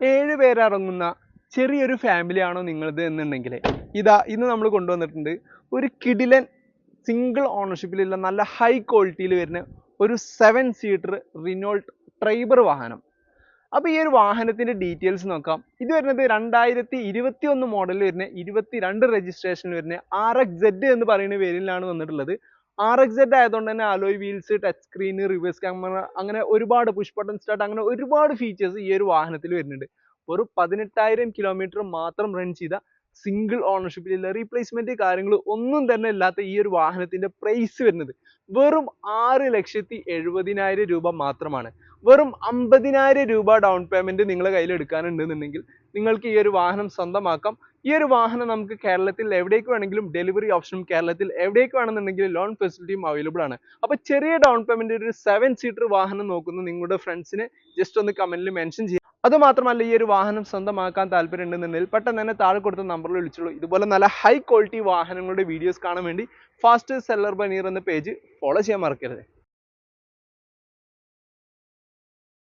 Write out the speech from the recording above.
ഏഴ് പേരടങ്ങുന്ന ചെറിയൊരു ഫാമിലി ആണോ നിങ്ങളത് എന്നുണ്ടെങ്കിൽ ഇതാ ഇന്ന് നമ്മൾ കൊണ്ടുവന്നിട്ടുണ്ട് ഒരു കിടിലൻ സിംഗിൾ ഓണർഷിപ്പിലുള്ള നല്ല ഹൈ ക്വാളിറ്റിയിൽ വരുന്ന ഒരു സെവൻ സീറ്റർ റിനോൾട്ട് ട്രൈബർ വാഹനം. അപ്പോൾ ഈ ഒരു വാഹനത്തിന്റെ ഡീറ്റെയിൽസ് നോക്കാം. ഇത് വരുന്നത് രണ്ടായിരത്തി ഇരുപത്തി ഒന്ന് മോഡലിൽ വരുന്ന ഇരുപത്തി രണ്ട് രജിസ്ട്രേഷനിൽ വരുന്ന ആർ എക്സ് എന്ന് പറയുന്ന പേരിലാണ് വന്നിട്ടുള്ളത്. ആർ എക്സ് സെഡ് ആയതുകൊണ്ട് തന്നെ alloy wheels touch screen reverse camera അങ്ങനെ ഒരുപാട് പുഷ് ബട്ടൺ സ്റ്റാർട്ട് അങ്ങനെ ഒരുപാട് ഫീച്ചേഴ്സ് ഈ ഒരു വാഹനത്തിൽ വരുന്നുണ്ട്. ഒരു പതിനെട്ടായിരം കിലോമീറ്റർ മാത്രം റൺ ചെയ്ത സിംഗിൾ ഇല്ല റീപ്ലേസ്മെന്റ് കാര്യങ്ങൾ ഒന്നും തന്നെ ഇല്ലാത്ത ഈ ഒരു വാഹനത്തിന്റെ പ്രൈസ് വരുന്നത്. വെറും ആറ് ലക്ഷത്തി എഴുപതിനായിരം രൂപ മാത്രമാണ്. വെറും അമ്പതിനായിരം രൂപ ഡൗൺ പേയ്മെന്റ് നിങ്ങളുടെ കയ്യിൽ എടുക്കാനുണ്ടെന്നുണ്ടെങ്കിൽ നിങ്ങൾക്ക് ഈ ഒരു വാഹനം സ്വന്തമാക്കാം. ഈ ഒരു വാഹനം നമുക്ക് കേരളത്തിൽ എവിടേക്ക് വേണമെങ്കിലും ഡെലിവറി ഓപ്ഷനും കേരളത്തിൽ എവിടേക്ക് വേണമെന്നുണ്ടെങ്കിലും ലോൺ ഫെസിലിറ്റിയും അവൈലബിൾ ആണ്. അപ്പോൾ ചെറിയ ഡൗൺ പേയ്മെന്റ് ഒരു സെവൻ സീറ്റർ വാഹനം നോക്കുന്ന നിങ്ങളുടെ ഫ്രണ്ട്സിന് ജസ്റ്റ് ഒന്ന് കമന്റിൽ മെൻഷൻ ചെയ്യുക അത് മാത്രമല്ല ഈ ഒരു വാഹനം സ്വന്തമാക്കാൻ താല്പര്യം ഉണ്ടെന്നുണ്ടെങ്കിൽ പെട്ടെന്ന് തന്നെ താഴെ കൊടുത്ത നമ്പറിൽ വിളിച്ചോളൂ ഇതുപോലെ നല്ല ഹൈ ക്വാളിറ്റി വാഹനങ്ങളുടെ വീഡിയോസ് കാണാൻ വേണ്ടി ഫാസ്റ്റ് സെല്ലർ ബനീർ എന്ന പേജ് ഫോളോ ചെയ്യാൻ മറക്കരുത്.